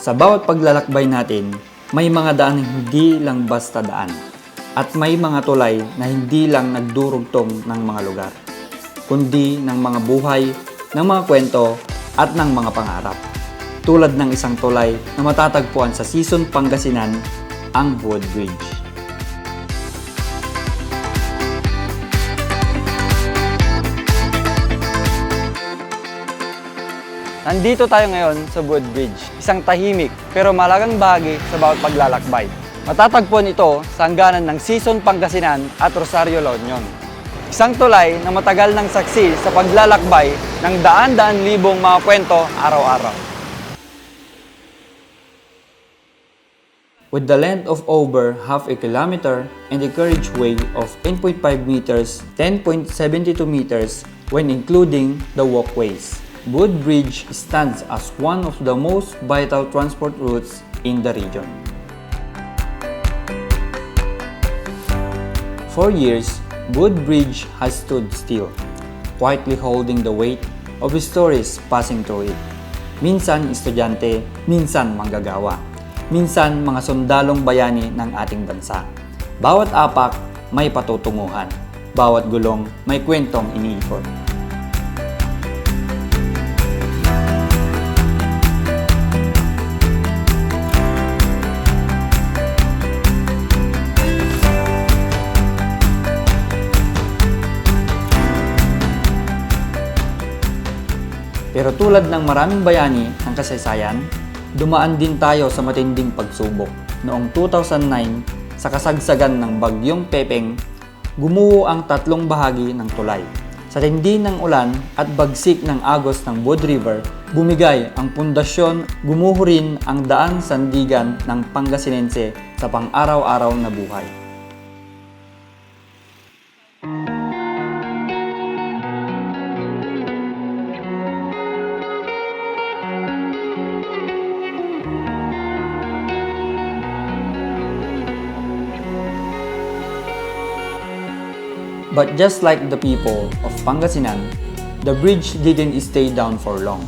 Sa bawat paglalakbay natin, may mga daan hindi lang basta daan. At may mga tulay na hindi lang nagdurugtong ng mga lugar, kundi ng mga buhay, ng mga kwento, at ng mga pangarap. Tulad ng isang tulay na matatagpuan sa Season Pangasinan, ang Wood Bridge. Nandito tayo ngayon sa Wood Bridge, isang tahimik pero malagang bahagi sa bawat paglalakbay. Matatagpuan ito sa hangganan ng Season Pangasinan at Rosario La Union. Isang tulay na matagal ng saksi sa paglalakbay ng daan-daan libong mga kwento araw-araw. With the length of over half a kilometer and a carriageway of 10.5 meters, 10.72 meters when including the walkways. Wood Bridge stands as one of the most vital transport routes in the region. For years, Wood Bridge has stood still, quietly holding the weight of stories passing through it. Minsan estudyante, minsan manggagawa, minsan mga sundalong bayani ng ating bansa. Bawat apak may patutunguhan, bawat gulong may kwentong iniipon. Pero tulad ng maraming bayani ng kasaysayan, dumaan din tayo sa matinding pagsubok. Noong 2009, sa kasagsagan ng bagyong Pepeng, gumuho ang tatlong bahagi ng tulay. Sa tindi ng ulan at bagsik ng agos ng Wood River, bumigay ang pundasyon, gumuho rin ang daan sandigan ng Pangasinense sa pang-araw-araw na buhay. But just like the people of Pangasinan, the bridge didn't stay down for long.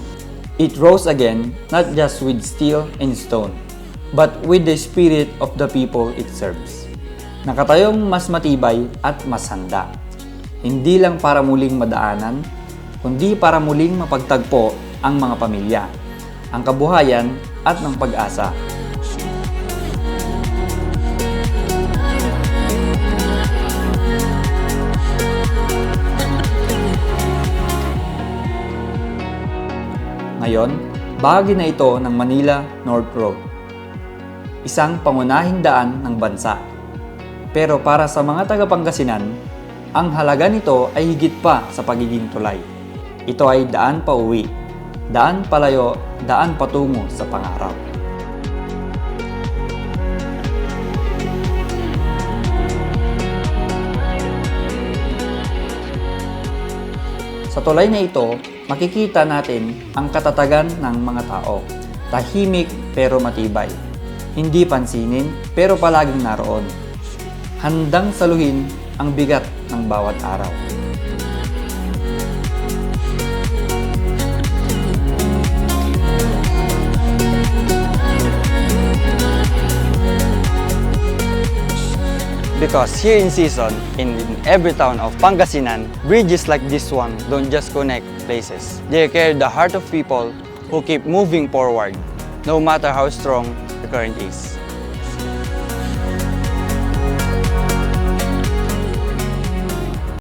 It rose again, not just with steel and stone, but with the spirit of the people it serves. Nakatayong mas matibay at mas handa. Hindi lang para muling madaanan, kundi para muling mapagtagpo ang mga pamilya, ang kabuhayan at ng pag-asa. Ngayon, bahagi na ito ng Manila North Road. Isang pangunahing daan ng bansa. Pero para sa mga taga Pangasinan, ang halaga nito ay higit pa sa pagiging tulay. Ito ay daan pa uwi, daan palayo, daan patungo sa pangarap. Sa tulay na ito, makikita natin ang katatagan ng mga tao. Tahimik pero matibay. Hindi pansinin pero palaging naroon. Handang saluhin ang bigat ng bawat araw. Because here in season, in, every town of Pangasinan, bridges like this one don't just connect places. They carry the heart of people who keep moving forward, no matter how strong the current is.